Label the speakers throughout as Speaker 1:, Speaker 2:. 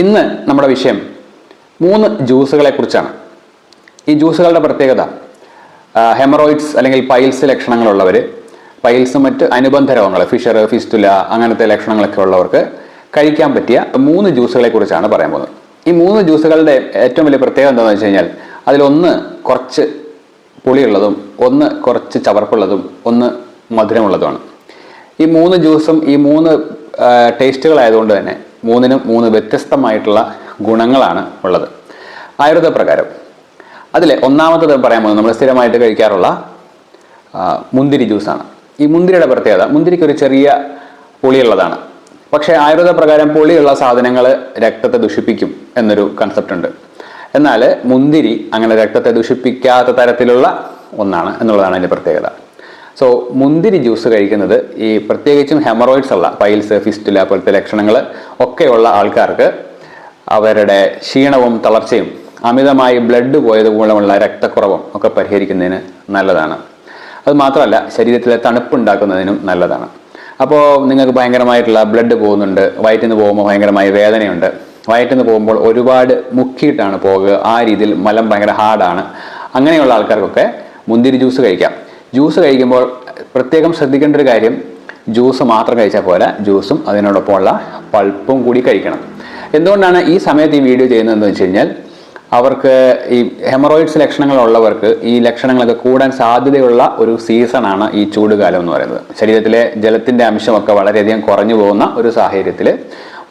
Speaker 1: ഇന്ന് നമ്മുടെ വിഷയം മൂന്ന് ജ്യൂസുകളെ കുറിച്ചാണ്. ഈ ജ്യൂസുകളുടെ പ്രത്യേകത ഹെമറോയിഡ്സ് അല്ലെങ്കിൽ പൈൽസ് ലക്ഷണങ്ങളുള്ളവർ പൈൽസ് മറ്റ് അനുബന്ധ രോഗങ്ങൾ ഫിഷർ ഫിസ്റ്റുല അങ്ങനത്തെ ലക്ഷണങ്ങളൊക്കെ ഉള്ളവർക്ക് കഴിക്കാൻ പറ്റിയ മൂന്ന് ജ്യൂസുകളെ കുറിച്ചാണ് പറയാൻ പോകുന്നത്. ഈ മൂന്ന് ജ്യൂസുകളുടെ ഏറ്റവും വലിയ പ്രത്യേകത എന്താണെന്ന് വെച്ച് കഴിഞ്ഞാൽ അതിലൊന്ന് കുറച്ച് പുളിയുള്ളതും ഒന്ന് കുറച്ച് ചവർപ്പുള്ളതും ഒന്ന് മധുരമുള്ളതുമാണ്. ഈ മൂന്ന് ജ്യൂസും ഈ മൂന്ന് ടേസ്റ്റുകളായതുകൊണ്ട് തന്നെ മൂന്നിനും മൂന്ന് വ്യത്യസ്തമായിട്ടുള്ള ഗുണങ്ങളാണ് ഉള്ളത്. ആയുർവേദ പ്രകാരം. അതിൽ ഒന്നാമത്തത് പറയാൻ പോകുന്നത് നമ്മൾ സ്ഥിരമായിട്ട് കഴിക്കാറുള്ള മുന്തിരി ജ്യൂസാണ്. ഈ മുന്തിരിയുടെ പ്രത്യേകത മുന്തിരിക്ക് ഒരു ചെറിയ പുളിയുള്ളതാണ്. പക്ഷേ ആയുർവേദ പ്രകാരം പുളിയുള്ള സാധനങ്ങൾ രക്തത്തെ ദുഷിപ്പിക്കും എന്നൊരു കൺസെപ്റ്റ് ഉണ്ട്. എന്നാൽ മുന്തിരി അങ്ങനെ രക്തത്തെ ദുഷിപ്പിക്കാത്ത തരത്തിലുള്ള ഒന്നാണ് എന്നുള്ളതാണ് അതിന്റെ പ്രത്യേകത. സോ മുന്തിരി ജ്യൂസ് കഴിക്കുന്നത് ഈ പ്രത്യേകിച്ചും ഹെമറോയിഡ്സ് ഉള്ള പൈൽസ് ഫിസ്റ്റില പോലത്തെ ലക്ഷണങ്ങൾ ഒക്കെയുള്ള ആൾക്കാർക്ക് അവരുടെ ക്ഷീണവും തളർച്ചയും അമിതമായി ബ്ലഡ് പോയത് മൂലമുള്ള രക്തക്കുറവും ഒക്കെ പരിഹരിക്കുന്നതിന് നല്ലതാണ്. അത് മാത്രമല്ല ശരീരത്തിലെ തണുപ്പുണ്ടാക്കുന്നതിനും നല്ലതാണ്. അപ്പോൾ നിങ്ങൾക്ക് ഭയങ്കരമായിട്ടുള്ള ബ്ലഡ് പോകുന്നുണ്ട് വയറ്റിൽ നിന്ന് പോകുമ്പോൾ ഭയങ്കരമായ വേദനയുണ്ട്. വയറ്റിൽ നിന്ന് പോകുമ്പോൾ ഒരുപാട് മുക്കിയിട്ടാണ് പോകുക. ആ രീതിയിൽ മലം ഭയങ്കര ഹാർഡാണ് അങ്ങനെയുള്ള ആൾക്കാർക്കൊക്കെ മുന്തിരി ജ്യൂസ് കഴിക്കാം. ജ്യൂസ് കഴിക്കുമ്പോൾ പ്രത്യേകം ശ്രദ്ധിക്കേണ്ട ഒരു കാര്യം ജ്യൂസ് മാത്രം കഴിച്ചാൽ പോലെ ജ്യൂസും അതിനോടൊപ്പമുള്ള പൾപ്പും കൂടി കഴിക്കണം. എന്തുകൊണ്ടാണ് ഈ സമയത്ത് ഈ വീഡിയോ ചെയ്യുന്നതെന്ന് വെച്ച് കഴിഞ്ഞാൽ അവർക്ക് ഈ ഹെമറോയിഡ്സ് ലക്ഷണങ്ങളുള്ളവർക്ക് ഈ ലക്ഷണങ്ങളൊക്കെ കൂടാൻ സാധ്യതയുള്ള ഒരു സീസണാണ് ഈ ചൂടുകാലം എന്ന് പറയുന്നത്. ശരീരത്തിലെ ജലത്തിന്റെ അംശമൊക്കെ വളരെയധികം കുറഞ്ഞു പോകുന്ന ഒരു സാഹചര്യത്തിൽ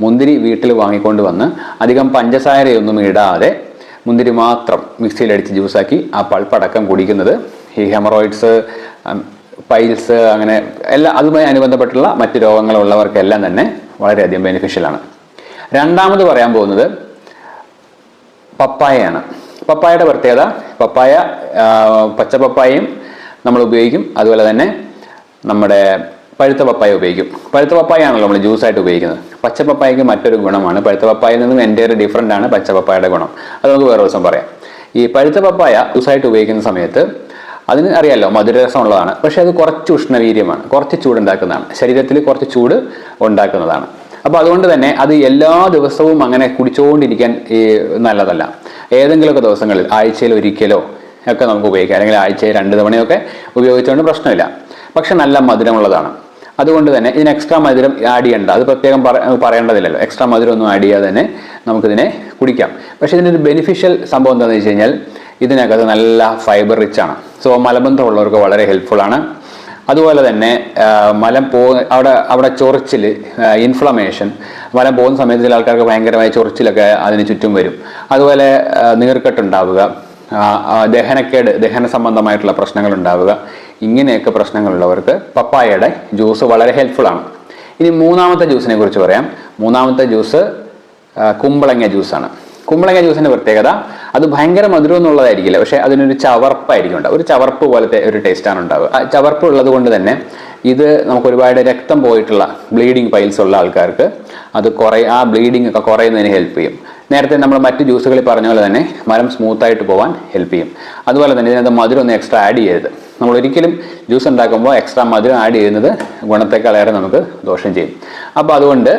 Speaker 1: മുന്തിരി വീട്ടിൽ വാങ്ങിക്കൊണ്ട് വന്ന് അധികം പഞ്ചസാരയൊന്നും ഇടാതെ മുന്തിരി മാത്രം മിക്സിയിലടിച്ച് ജ്യൂസാക്കി ആ പൾപ്പടക്കം കുടിക്കുന്നത് ഈ ഹെമറോയിഡ്സ് പൈൽസ് അങ്ങനെ എല്ലാ അതുമായി അനുബന്ധപ്പെട്ടുള്ള മറ്റ് രോഗങ്ങളുള്ളവർക്കെല്ലാം തന്നെ വളരെയധികം ബെനിഫിഷ്യലാണ് രണ്ടാമത് പറയാൻ പോകുന്നത് പപ്പായയാണ്. പപ്പായയുടെ പ്രത്യേകത പപ്പായ പച്ച പപ്പായയും നമ്മൾ ഉപയോഗിക്കും. അതുപോലെ തന്നെ നമ്മുടെ പഴുത്ത പപ്പായ ഉപയോഗിക്കും. പഴുത്ത പപ്പായാണല്ലോ നമ്മൾ ജ്യൂസായിട്ട് ഉപയോഗിക്കുന്നത്. പച്ച മറ്റൊരു ഗുണമാണ് പഴുത്ത പപ്പായയിൽ നിന്നും എന്റെ ഒരു ഡിഫറന്റ് ആണ് പച്ച പപ്പായയുടെ ഗുണം. അത് നമുക്ക് വേറെ ദിവസം പറയാം. ഈ പഴുത്ത പപ്പായ ജ്യൂസായിട്ട് ഉപയോഗിക്കുന്ന സമയത്ത് അതിന് അറിയാലോ മധുരരസം ഉള്ളതാണ് പക്ഷേ അത് കുറച്ച് ഉഷ്ണവീര്യമാണ് കുറച്ച് ചൂടുണ്ടാക്കുന്നതാണ്. ശരീരത്തിൽ കുറച്ച് ചൂട് ഉണ്ടാക്കുന്നതാണ്. അപ്പോൾ അതുകൊണ്ട് തന്നെ അത് എല്ലാ ദിവസവും അങ്ങനെ കുടിച്ചുകൊണ്ടിരിക്കാൻ നല്ലതല്ല. ഏതെങ്കിലുമൊക്കെ ദിവസങ്ങളിൽ ആഴ്ചയിൽ ഒരിക്കലോ ഒക്കെ നമുക്ക് ഉപയോഗിക്കാം. അല്ലെങ്കിൽ ആഴ്ചയിൽ രണ്ട് തവണയൊക്കെ ഉപയോഗിച്ചുകൊണ്ട് പ്രശ്നമില്ല. പക്ഷെ നല്ല മധുരമുള്ളതാണ്. അതുകൊണ്ട് തന്നെ ഇതിന് എക്സ്ട്രാ മധുരം ആഡ് ചെയ്യേണ്ട. അത് പ്രത്യേകം പറ- പറയേണ്ടതില്ലല്ലോ. എക്സ്ട്രാ മധുരം ഒന്നും ആഡ് ചെയ്യാതെ തന്നെ നമുക്കിതിനെ കുടിക്കാം. പക്ഷേ ഇതിനൊരു ബെനിഫിഷ്യൽ സംഭവം എന്താണെന്ന് വെച്ച് കഴിഞ്ഞാൽ ഇതിനകത്ത് നല്ല ഫൈബർ റിച്ച് ആണ്. സോ മലബന്ധമുള്ളവർക്ക് വളരെ ഹെൽപ്ഫുൾ ആണ്. അതുപോലെ തന്നെ മലം പോ അവിടെ അവിടെ ചൊറിച്ചിൽ ഇൻഫ്ലമേഷൻ മലം പോകുന്ന സമയത്ത് ചില ആൾക്കാർക്ക് ഭയങ്കരമായ ചൊറിച്ചിലൊക്കെ അതിന് ചുറ്റും വരും. അതുപോലെ നീർക്കെട്ട് നീർക്കെട്ടുണ്ടാവുക ദഹനക്കേട് ദഹന സംബന്ധമായിട്ടുള്ള പ്രശ്നങ്ങൾ ഉണ്ടാവുക ഇങ്ങനെയൊക്കെ പ്രശ്നങ്ങളുള്ളവർക്ക് പപ്പായയുടെ ജ്യൂസ് വളരെ ഹെൽപ്ഫുൾ ആണ്. ഇനി മൂന്നാമത്തെ ജ്യൂസിനെ കുറിച്ച് പറയാം. മൂന്നാമത്തെ ജ്യൂസ് കുമ്പളങ്ങ ജ്യൂസാണ്. കുമ്പളങ്ങ ജ്യൂസിന്റെ പ്രത്യേകത അത് ഭയങ്കര മധുരം എന്നുള്ളതായിരിക്കില്ല. പക്ഷെ അതിനൊരു ചവർപ്പായിരിക്കും ഉണ്ടാവുക. ഒരു ചവർപ്പ് പോലത്തെ ഒരു ടേസ്റ്റാണ് ഉണ്ടാവുക. ആ ചവർപ്പ് ഉള്ളത് കൊണ്ട് തന്നെ ഇത് നമുക്ക് ഒരുപാട് രക്തം പോയിട്ടുള്ള ബ്ലീഡിങ് പൈൽസ് ഉള്ള ആൾക്കാർക്ക് അത് കുറേ ആ ബ്ലീഡിംഗ് ഒക്കെ കുറയുന്നതിന് ഹെൽപ്പ് ചെയ്യും. നേരത്തെ നമ്മൾ മറ്റ് ജ്യൂസുകളിൽ പറഞ്ഞ പോലെ തന്നെ മരം സ്മൂത്തായിട്ട് പോകാൻ ഹെൽപ്പ് ചെയ്യും. അതുപോലെ തന്നെ ഇതിനകത്ത് മധുരം ഒന്ന് എക്സ്ട്രാ ആഡ് ചെയ്യരുത്. നമ്മൾ ഒരിക്കലും ജ്യൂസ് ഉണ്ടാക്കുമ്പോൾ എക്സ്ട്രാ മധുരം ആഡ് ചെയ്യുന്നത് ഗുണത്തെക്കാളേറെ നമുക്ക് ദോഷം ചെയ്യും. അപ്പോൾ അതുകൊണ്ട്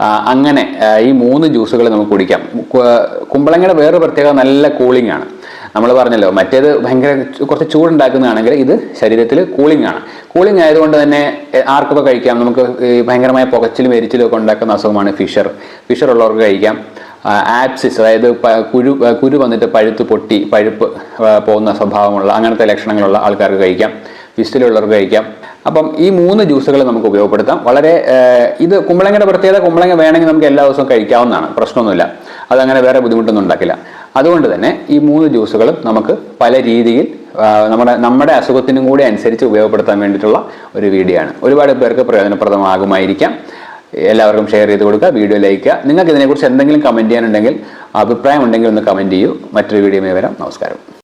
Speaker 1: അങ്ങനെ ഈ മൂന്ന് ജ്യൂസുകൾ നമുക്ക് കുടിക്കാം. കുമ്പളങ്ങയുടെ വേറൊരു പ്രത്യേകത നല്ല കൂളിംഗ് ആണ്. നമ്മൾ പറഞ്ഞല്ലോ മറ്റേത് ഭയങ്കര കുറച്ച് ചൂടുണ്ടാക്കുന്നതാണെങ്കിൽ ഇത് ശരീരത്തിൽ കൂളിംഗ് ആണ്. കൂളിംഗ് ആയതുകൊണ്ട് തന്നെ ആർക്കൊക്കെ കഴിക്കാം? നമുക്ക് ഭയങ്കരമായ പുകച്ചിലും എരിച്ചിലും ഒക്കെ ഉണ്ടാക്കുന്ന അസുഖമാണ് ഫിഷർ. ഫിഷർ ഉള്ളവർക്ക് കഴിക്കാം. ആപ്സിസ് അതായത് കുരു കുരു വന്നിട്ട് പഴുത്ത് പൊട്ടി പഴുപ്പ് പോകുന്ന സ്വഭാവമുള്ള അങ്ങനത്തെ ലക്ഷണങ്ങളുള്ള ആൾക്കാർക്ക് കഴിക്കാം. വിസ്റ്റിലുള്ളവർക്ക് കഴിക്കാം. അപ്പം ഈ മൂന്ന് ജ്യൂസുകൾ നമുക്ക് ഉപയോഗപ്പെടുത്താം. വളരെ ഇത് കുമ്പളങ്ങയുടെ പ്രത്യേകത കുമ്പളങ്ങ വേണമെങ്കിൽ നമുക്ക് എല്ലാ ദിവസവും കഴിക്കാവുന്നതാണ്. പ്രശ്നമൊന്നുമില്ല. അതങ്ങനെ വേറെ ബുദ്ധിമുട്ടൊന്നും ഉണ്ടാക്കില്ല. അതുകൊണ്ട് തന്നെ ഈ മൂന്ന് ജ്യൂസുകളും നമുക്ക് പല രീതിയിൽ നമ്മുടെ നമ്മുടെ അസുഖത്തിനും കൂടി അനുസരിച്ച് ഉപയോഗപ്പെടുത്താൻ വേണ്ടിയിട്ടുള്ള ഒരു വീഡിയോ ആണ്. ഒരുപാട് പേർക്ക് പ്രയോജനപ്രദമാകുമായിരിക്കാം. എല്ലാവർക്കും ഷെയർ ചെയ്ത് കൊടുക്കുക വീഡിയോ ലൈക്ക് ചെയ്യുക. നിങ്ങൾക്ക് ഇതിനെക്കുറിച്ച് എന്തെങ്കിലും കമന്റ് ചെയ്യാനുണ്ടെങ്കിൽ അഭിപ്രായം ഉണ്ടെങ്കിൽ ഒന്ന് കമന്റ് ചെയ്യൂ. മറ്റൊരു വീഡിയോ വരാം. നമസ്കാരം.